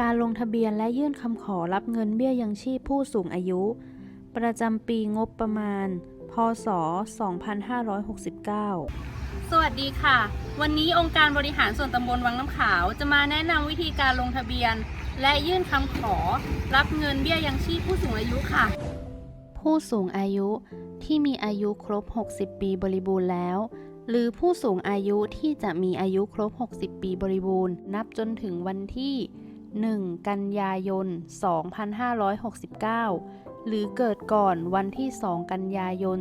การลงทะเบียนและยื่นคำขอรับเงินเบี้ยยังชีพผู้สูงอายุ ประจำปีงบประมาณ พศ 2569 สวัสดีค่ะ วันนี้องค์การบริหารส่วนตำบลวังน้ำขาวจะมาแนะนำวิธีการลงทะเบียน และยื่นคำขอรับเงินเบี้ยยังชีพผู้สูงอายุค่ะ ผู้สูงอายุที่มีอายุครบ 60 ปีบริบูรณ์แล้วหรือผู้สูงอายุที่จะมีอายุครบ 60 ปีบริบูรณ์ นับจนถึงวันที่ 1 กันยายน 2569 หรือเกิดก่อนวันที่ 2 กันยายน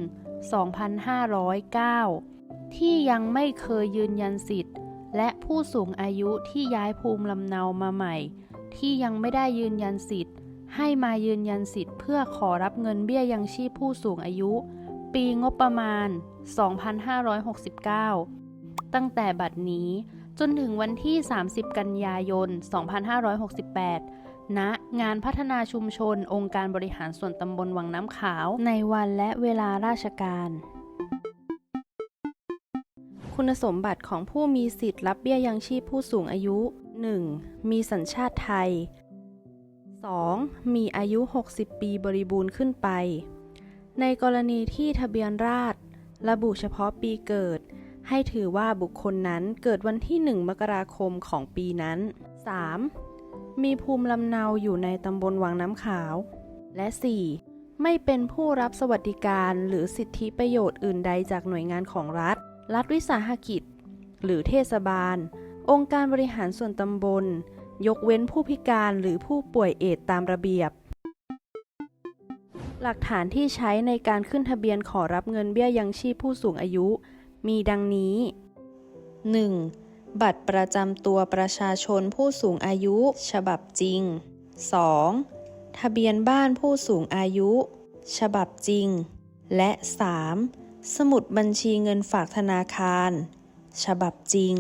2509 ที่ยังไม่เคยยืนยันสิทธิ์ และผู้สูงอายุที่ย้ายภูมิลำเนามาใหม่ ที่ยังไม่ได้ยืนยันสิทธิ์ ให้มายืนยันสิทธิ์เพื่อขอรับเงินเบี้ยยังชีพผู้สูงอายุ ปีงบประมาณ 2569 ตั้งแต่บัดนี้ จนถึงวันที่ 30 กันยายน 2568 ณ งานพัฒนาชุมชน องค์การบริหารส่วนตำบลวังน้ำขาว ในวันและเวลาราชการ คุณสมบัติของผู้มีสิทธิ์รับเบี้ยยังชีพผู้สูงอายุ 1. มีสัญชาติไทย 2. มีอายุ 60 ปีบริบูรณ์ขึ้นไป ในกรณีที่ทะเบียนราษฎรระบุเฉพาะปีเกิด ให้ถือว่าบุคคลนั้นเกิดวันที่ 1 มกราคมของปีนั้น 3. มีภูมิลำเนาอยู่ในตำบลวังน้ำขาว และ 4. ไม่เป็นผู้รับสวัสดิการหรือสิทธิประโยชน์อื่นใดจากหน่วยงานของรัฐ รัฐวิสาหกิจ หรือเทศบาล องค์การบริหารส่วนตำบล ยกเว้นผู้พิการหรือผู้ป่วยเอดส์ตามระเบียบหลักฐานที่ใช้ในการขึ้นทะเบียนขอรับเงินเบี้ยยังชีพผู้สูงอายุ มีดังนี้ 1. บัตรประจำตัวประชาชนผู้สูงอายุ ฉบับจริง 2. ทะเบียนบ้านผู้สูงอายุ ฉบับจริง และ 3. สมุดบัญชีเงินฝากธนาคาร ฉบับจริง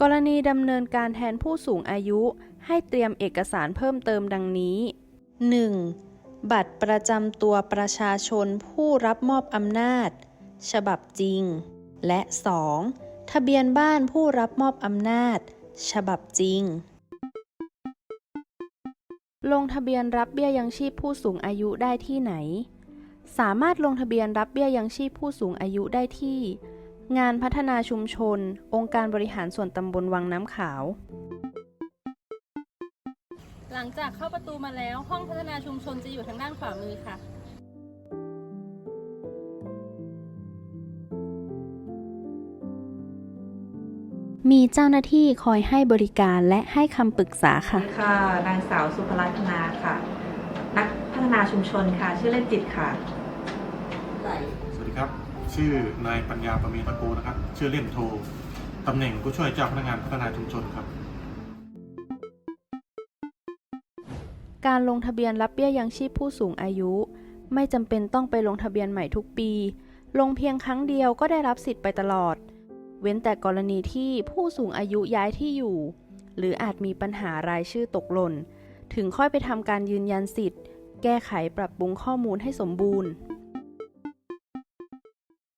กรณีดำเนินการแทนผู้สูงอายุ ให้เตรียมเอกสารเพิ่มเติมดังนี้ 1. บัตรประจำตัวประชาชนผู้รับมอบอำนาจ ฉบับจริง และ 2. ทะเบียนบ้านผู้รับมอบอำนาจ ฉบับจริง ลงทะเบียนรับเบี้ยยังชีพผู้สูงอายุได้ที่ไหน สามารถลงทะเบียนรับเบี้ยยังชีพผู้สูงอายุได้ที่ งานพัฒนาชุมชน องค์การบริหารส่วนตำบลวังน้ำขาว หลังจากเข้าประตูมาแล้วห้องพัฒนาชุมชนจะอยู่ทางด้านขวามือค่ะ มีเจ้าหน้าที่คอยให้บริการและให้คำปรึกษาสค่ะวัสดีค่ะ นางสาวสุภรัตนาค่ะ นักพัฒนาชุมชนค่ะ ชื่อเล่นจิตค่ะ สวัสดีครับ ชื่อนายปัญญาประเมตะโกนะครับ ชื่อเล่นโท ตำแหน่งผู้ช่วยเจ้าพนักงานพัฒนาชุมชนครับ การลงทะเบียนรับเบี้ยยังชีพผู้สูงอายุ ไม่จำเป็นต้องไปลงทะเบียนใหม่ทุกปี ลงเพียงครั้งเดียวก็ได้รับสิทธิ์ไปตลอด เว้นแต่กรณีที่ผู้สูงอายุย้ายที่อยู่ หรืออาจมีปัญหารายชื่อตกหล่น ถึงค่อยไปทำการยืนยันสิทธิ์ แก้ไขปรับปรุงข้อมูลให้สมบูรณ์